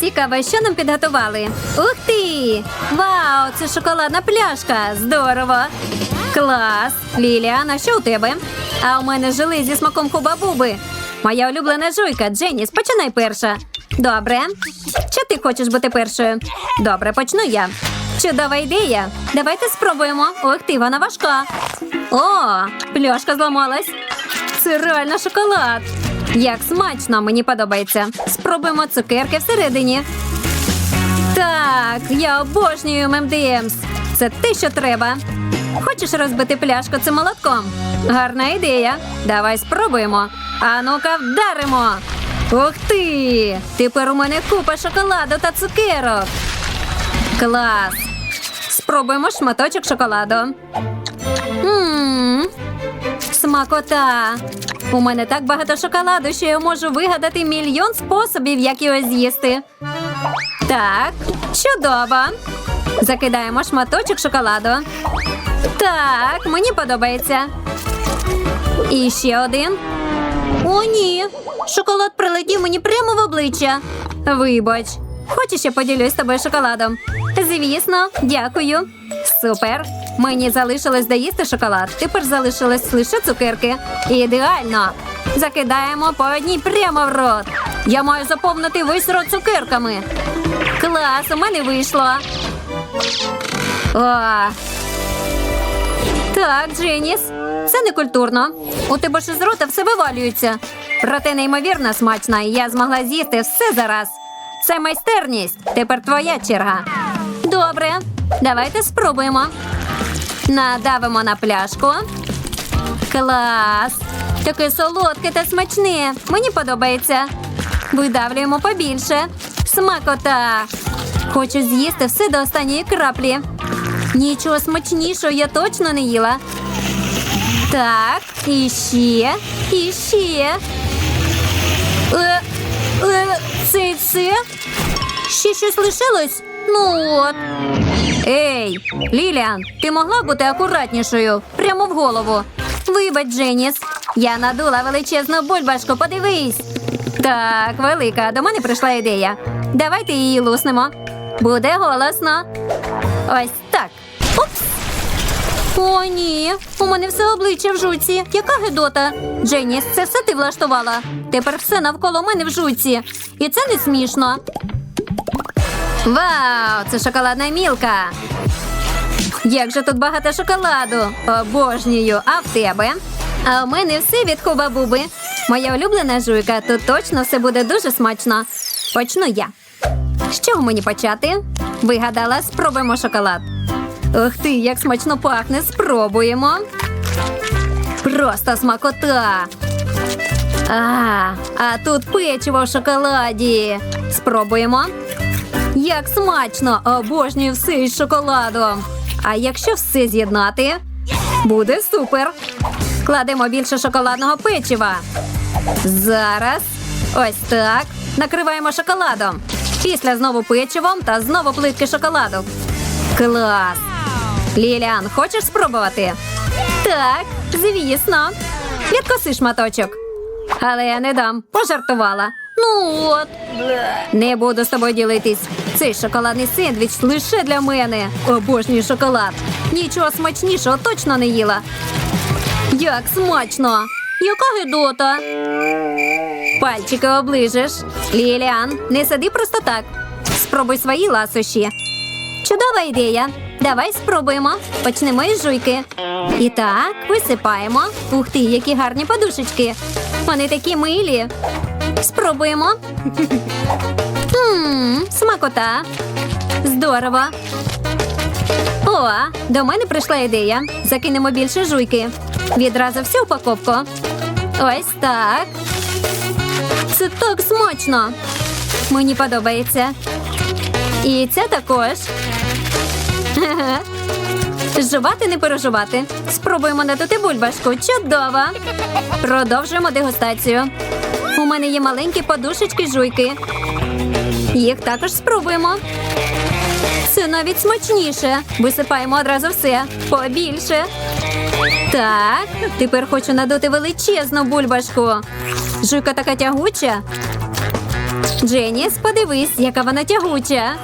Цікаво, що нам підготували. Ух ти! Вау, це шоколадна пляшка! Здорово! Клас! Ліліана, що у тебе? А у мене жили зі смаком хуба-буби. Моя улюблена жуйка, Дженіс, починай перша. Добре. Чи ти хочеш бути першою? Добре, почну я. Чудова ідея. Давайте спробуємо. Ух ти, вона важка. О, пляшка зламалась. Це реально шоколад. Як смачно, мені подобається. Спробуємо цукерки всередині. Так, я обожнюю ММДМС. Це те, що треба. Хочеш розбити пляшку цим молотком? Гарна ідея. Давай спробуємо. А ну-ка вдаримо. Ух ти! Тепер у мене купа шоколаду та цукерок. Клас. Спробуємо шматочок шоколаду. Мм, смакота. У мене так багато шоколаду, що я можу вигадати мільйон способів, як його з'їсти. Так, чудово. Закидаємо шматочок шоколаду. Так, мені подобається. І ще один. О, ні. Шоколад прилетів мені прямо в обличчя. Вибач. Хочеш, я поділюсь з тобою шоколадом? Звісно, дякую. Супер. Мені залишилось доїсти шоколад. Тепер залишилось лише цукерки. Ідеально. Закидаємо по одній прямо в рот. Я маю заповнити весь рот цукерками. Клас, у мене вийшло. О, так, Дженіс, це не культурно. У тебе ж із рота все вивалюється. Проте неймовірно смачно, і я змогла з'їсти все зараз. Це майстерність. Тепер твоя черга. Добре, давайте спробуємо. Надавимо на пляшку. Клас! Таке солодке та смачне. Мені подобається. Видавлюємо побільше. Смакота. Хочу з'їсти все до останньої краплі. Нічого смачнішого я точно не їла. Так, і ще, і ще. Е, е, це і все? Ще щось лишилось? Ну от. Ей, Ліліан, ти могла бути акуратнішою? Прямо в голову. Вибач, Дженіс. Я надула величезну бульбашку, подивись. Так, велика, до мене прийшла ідея. Давайте її луснемо. Буде голосно. Ось так. Упс. О, ні. У мене все обличчя в жуці. Яка гидота? Дженіс, це все ти влаштувала. Тепер все навколо мене в жуці. І це не смішно. Вау, це шоколадна мілка. Як же тут багато шоколаду. Обожнюю. А в тебе? А в мене все від хуба-буби. Моя улюблена жуйка, тут точно все буде дуже смачно. Почну я. З чого мені почати? Вигадала, спробуємо шоколад. Ух ти, як смачно пахне, спробуємо. Просто смакота. А, а тут печиво в шоколаді. Спробуємо. Як смачно! Обожнюю все із шоколадом. А якщо все з'єднати, буде супер. Кладемо більше шоколадного печива. Зараз. Ось так. Накриваємо шоколадом. Після знову печивом та знову плитки шоколаду. Клас! Ліліан, хочеш спробувати? Так, звісно. Відкоси шматочок. Але я не дам, пожартувала. Ну от. Не буду з тобою ділитись. Цей шоколадний сендвіч лише для мене. Обожнюю шоколад. Нічого смачнішого точно не їла. Як смачно! Яка гидота! Пальчики оближеш. Ліліан, не сиди просто так. Спробуй свої ласощі. Чудова ідея. Давай спробуємо. Почнемо із жуйки. І так, висипаємо. Ух ти, які гарні подушечки. Вони такі милі. Спробуємо. Ммм, смакота. Здорово. О, до мене прийшла ідея. Закинемо більше жуйки. Відразу всю упаковку. Ось так. Це так смачно. Мені подобається. І це також. Жувати не переживати. Спробуємо надути бульбашку. Чудово. Продовжуємо дегустацію. Мене є маленькі подушечки жуйки. Їх також спробуємо. Це навіть смачніше. Висипаємо одразу все. Побільше. Так, тепер хочу надути величезну бульбашку. Жуйка така тягуча. Дженіс, подивись, яка вона тягуча.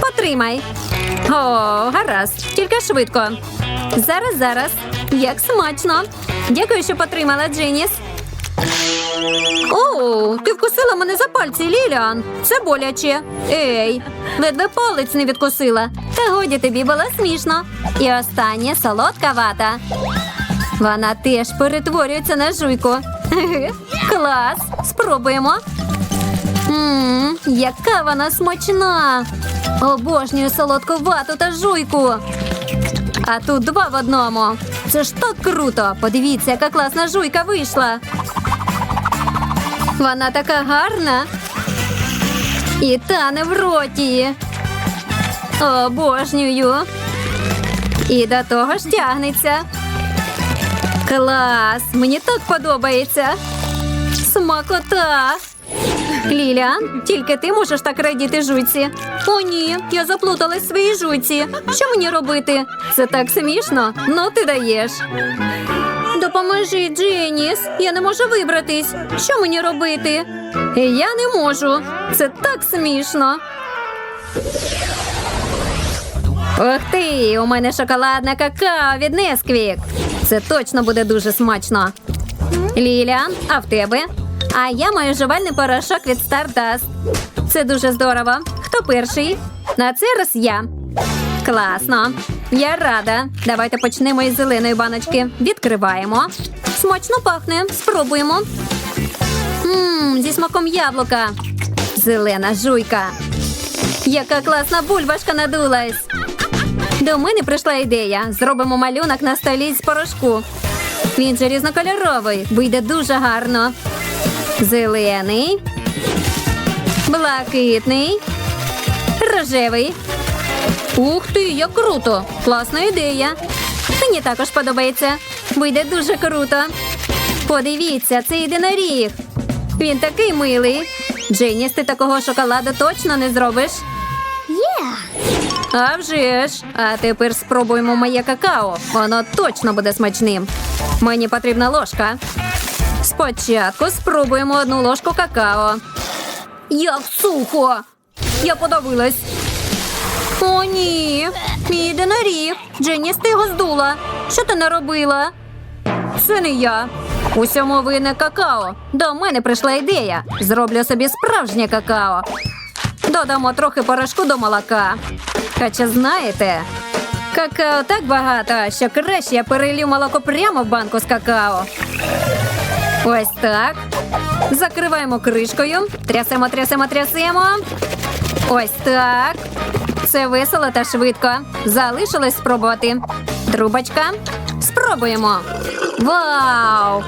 Потримай. О, гаразд, тільки швидко. Зараз, зараз. Як смачно. Дякую, що потримала, Дженіс. О, ти вкусила мене за пальці, Ліліан. Це боляче. Ей, ледве палець не відкусила. Та годі тобі було смішно. І останнє солодка вата. Вона теж перетворюється на жуйку. Клас! Спробуємо. Ммм, яка вона смачна! Обожнюю солодку вату та жуйку. А тут два в одному. Це ж так круто! Подивіться, яка класна жуйка вийшла. Вона така гарна. І тане в роті. Обожнюю. І до того ж тягнеться. Клас! Мені так подобається. Смакота. Ліліан, тільки ти можеш так радіти жуйці. О, ні, я заплуталась в своїй жуйці. Що мені робити? Це так смішно. Ну, ти даєш. Допоможи, Дженіс. Я не можу вибратись. Що мені робити? Я не можу. Це так смішно. Ух ти! У мене шоколадне какао від Несквік. Це точно буде дуже смачно. Ліліан, а в тебе? А я маю жувальний порошок від Stardust. Це дуже здорово. Хто перший? На цей раз я. Класно. Я рада. Давайте почнемо із зеленої баночки. Відкриваємо. Смачно пахне. Спробуємо. Ммм, зі смаком яблука. Зелена жуйка. Яка класна бульбашка надулась. До мене прийшла ідея. Зробимо малюнок на столі з порошку. Він же різнокольоровий, вийде дуже гарно. Зелений, блакитний, рожевий. Ух ти, як круто! Класна ідея. Мені також подобається. Вийде дуже круто. Подивіться, це єдиноріг. Він такий милий. Дженіс, ти такого шоколаду точно не зробиш. А вже ж. А тепер спробуємо моє какао. Воно точно буде смачним. Мені потрібна ложка. Спочатку спробуємо одну ложку какао. Як сухо! Я подавилась. О, ні. Мій єдиноріг. Дженіс, ти його здула. Що ти наробила? Це не я. Усьому винне какао. До мене прийшла ідея. Зроблю собі справжнє какао. Додамо трохи порошку до молока. Хоча знаєте, какао так багато, що краще я перелью молоко прямо в банку з какао. Ось так. Закриваємо кришкою. Трясемо, трясемо, трясемо. Ось так. Це весело та швидко. Залишилось спробувати. Трубочка. Спробуємо. Вау!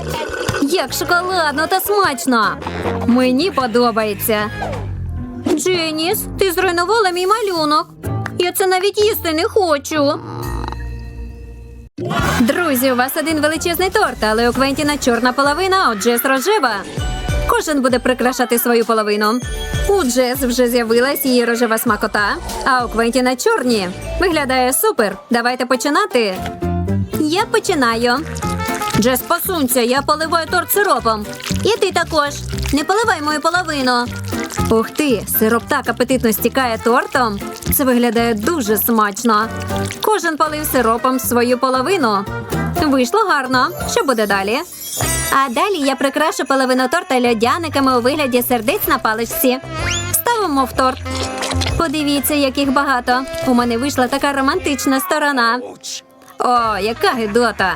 Як шоколадно та смачно! Мені подобається. Дженіс, ти зруйнувала мій малюнок. Я це навіть їсти не хочу. Друзі, у вас один величезний торт, але у Квентіна чорна половина, а у Джес рожева. Кожен буде прикрашати свою половину. У Джес вже з'явилась її рожева смакота, а у Квентіна чорні. Виглядає супер. Давайте починати. Я починаю. Джес, посунься, я поливаю торт сиропом. І ти також. Не поливай мою половину. Ух ти, сироп так апетитно стікає тортом. Це виглядає дуже смачно. Кожен полив сиропом свою половину. Вийшло гарно. Що буде далі? А далі я прикрашу половину торта льодяниками у вигляді сердець на паличці. Ставимо в торт. Подивіться, яких багато. У мене вийшла така романтична сторона. О, яка гидота!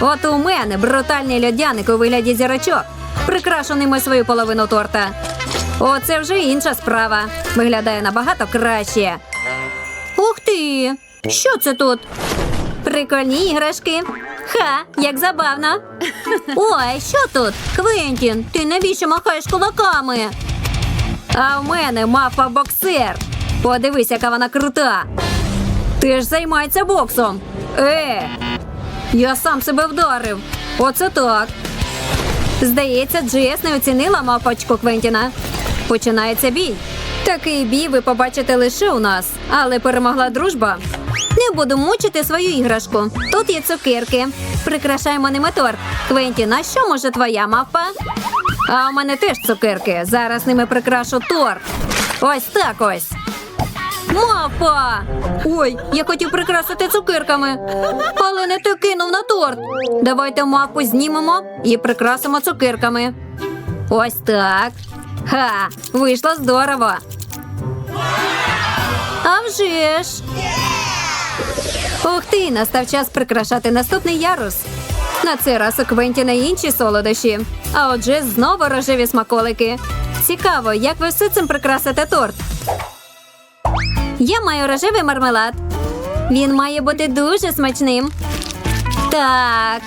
От у мене брутальний льодяник у вигляді зірочок, прикрашеними свою половину торта. Оце вже інша справа. Виглядає набагато краще. Ух ти! Що це тут? Прикольні іграшки. Ха, як забавно. Ой, що тут? Квентін, ти навіщо махаєш кулаками? А в мене мапа боксер. Подивись, яка вона крута. Ти ж займається боксом. Е, я сам себе вдарив. Оце так. Здається, Джес не оцінила мапочку Квентіна. Починається бій. Такий бій ви побачите лише у нас, але перемогла дружба. Не буду мучити свою іграшку. Тут є цукерки. Прикрашаємо ними торт. Квентін, а що може твоя мавпа? А у мене теж цукерки. Зараз ними прикрашу торт. Ось так ось. Мапа! Ой, я хотів прикрасити цукерками, але не ти кинув на торт. Давайте мапу знімемо і прикрасимо цукерками. Ось так. Ха, вийшло здорово. А вже ж. Ух ти, настав час прикрашати наступний ярус. На цей раз у Квентіна інші солодощі. А отже, знову рожеві смаколики. Цікаво, як ви все цим прикрасите торт. Я маю рожевий мармелад. Він має бути дуже смачним. Так.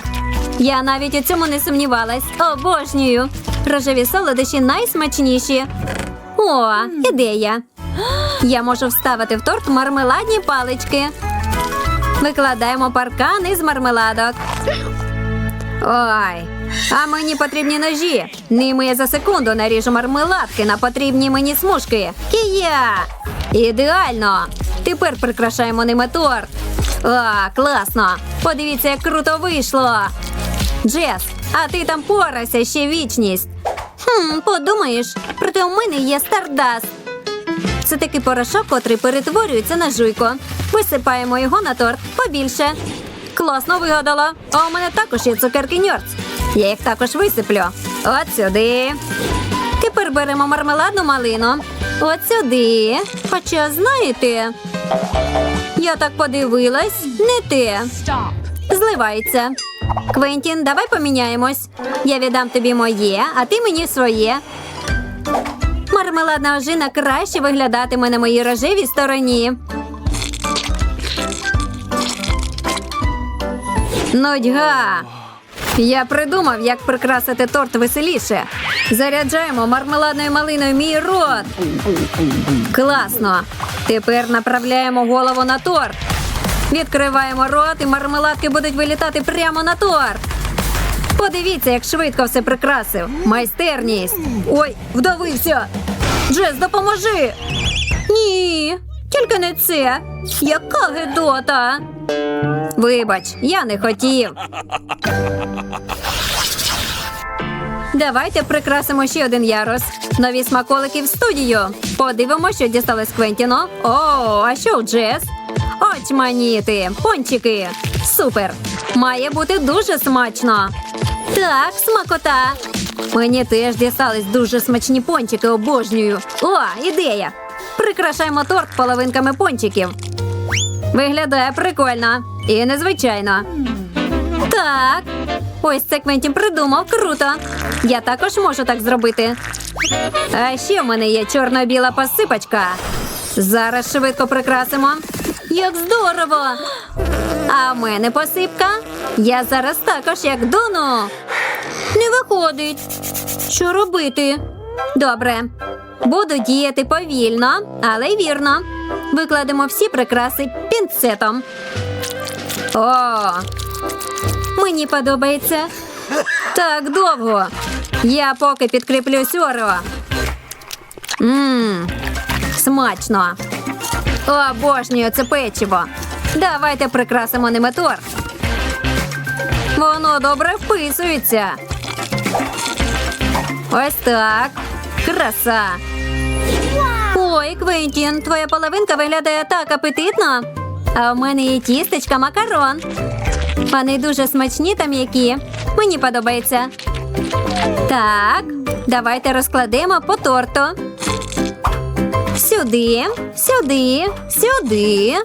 Я навіть у цьому не сумнівалась. Обожнюю. Рожеві солодощі найсмачніші. О, ідея. Я можу вставити в торт мармеладні палички. Викладаємо паркан із мармеладок. Ой, а мені потрібні ножі. Ними я за секунду наріжу мармеладки на потрібні мені смужки. Кія! Ідеально! Тепер прикрашаємо ними торт. А, класно! Подивіться, як круто вийшло. Джес, а ти там порайся ще вічність. Хм, подумаєш, проте у мене є стардаст. Це такий порошок, котрий перетворюється на жуйку. Висипаємо його на торт побільше. Класно вигадала. А у мене також є цукерки ньорц. Я їх також висиплю. От сюди. Тепер беремо мармеладну малину. От сюди. Хоча, знаєте, я так подивилась, не те. Зливається. Квентін, давай поміняємось. Я віддам тобі моє, а ти мені своє. Мармеладна ожина краще виглядатиме на моїй рожевій стороні. Нудьга. Я придумав, як прикрасити торт веселіше. Заряджаємо мармеладною малиною мій рот. Класно. Тепер направляємо голову на торт. Відкриваємо рот, і мармеладки будуть вилітати прямо на торт. Подивіться, як швидко все прикрасив. Майстерність. Ой, вдавився. Джес, допоможи. Ні, тільки не це. Яка гидота. Вибач, я не хотів. Давайте прикрасимо ще один ярус. Нові смаколики в студію. Подивимося, що дісталось Квентіно. О, а що у Джес? Очманіти, пончики. Супер. Має бути дуже смачно. Так, смакота. Мені теж дістались дуже смачні пончики, обожнюю. О, ідея! Прикрашаємо торт половинками пончиків. Виглядає прикольно і незвичайно. Так, ось це Квентін придумав круто. Я також можу так зробити. А ще в мене є чорно-біла посипочка. Зараз швидко прикрасимо. Як здорово! А в мене посипка. Я зараз також як дуну. Не виходить. Що робити? Добре. Буду діяти повільно, але й вірно. Викладемо всі прикраси пінцетом. О, мені подобається. Так довго. Я поки підкріплю сьоро. Мм, смачно. Обожнюю це печиво. Давайте прикрасимо ними торт. Воно добре вписується. Ось так. Краса. Ой, Квентін, твоя половинка виглядає так апетитно. А в мене є тістечка макарон. Вони дуже смачні та м'які. Мені подобається. Так, давайте розкладемо по торту. Сюди, сюди, сюди.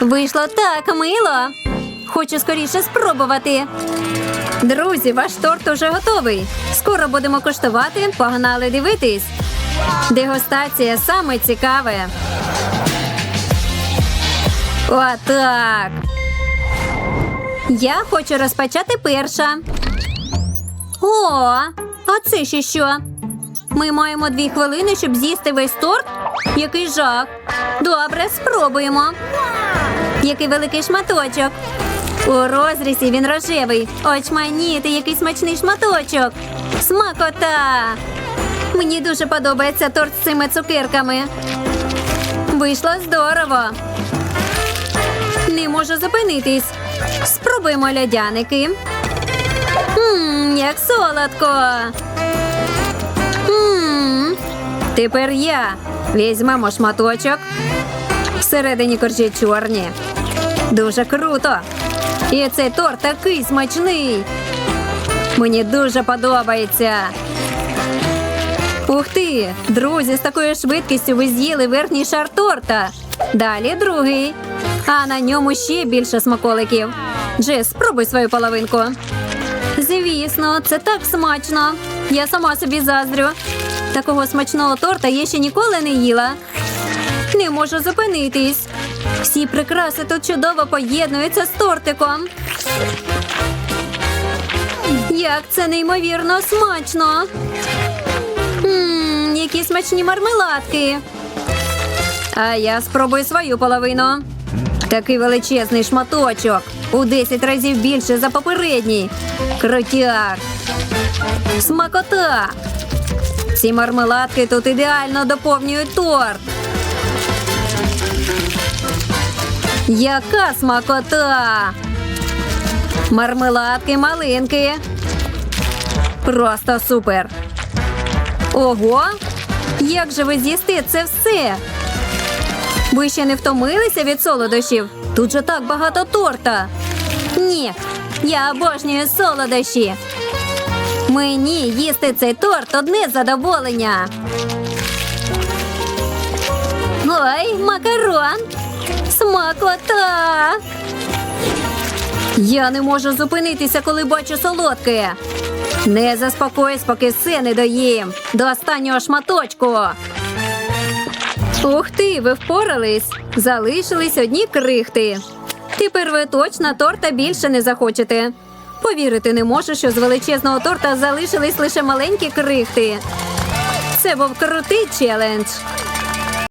Вийшло так мило. Хочу скоріше спробувати. Друзі, ваш торт уже готовий. Скоро будемо коштувати. Погнали дивитись. Дегустація саме цікаве. Отак. Я хочу розпочати перша. О, а це ще що? Ми маємо дві хвилини, щоб з'їсти весь торт. Який жах. Добре, спробуємо. Який великий шматочок. У розрізі він рожевий. Очманіти, який смачний шматочок. Смакота. Мені дуже подобається торт з цими цукерками. Вийшло здорово. Не можу зупинитись. Спробуємо льодяники. Ммм, як солодко. Тепер я. Візьмемо шматочок. Всередині коржі чорні. Дуже круто. І цей торт такий смачний. Мені дуже подобається. Ух ти! Друзі, з такою швидкістю ви з'їли верхній шар торта. Далі другий. А на ньому ще більше смаколиків. Джес, спробуй свою половинку. Звісно, це так смачно. Я сама собі заздрю. Такого смачного торта я ще ніколи не їла. Не можу зупинитись. Всі прикраси тут чудово поєднуються з тортиком. Як це неймовірно смачно. Ммм, які смачні мармеладки. А я спробую свою половину. Такий величезний шматочок. У 10 разів більше за попередній. Крутяк. Смакота. Ці мармеладки тут ідеально доповнюють торт. Яка смакота! Мармеладки малинки. Просто супер. Ого! Як же ви з'їсти це все? Ви ще не втомилися від солодощів? Тут же так багато торта. Ні, я обожнюю солодощі. Мені їсти цей торт одне задоволення. Ой, макарон! Смакота! Я не можу зупинитися, коли бачу солодке. Не заспокоюсь, поки все не доїм. До останнього шматочку. Ух ти, ви впорались. Залишились одні крихти. Тепер ви точно торта більше не захочете. Повірити не можу, що з величезного торта залишились лише маленькі крихти. Це був крутий челендж.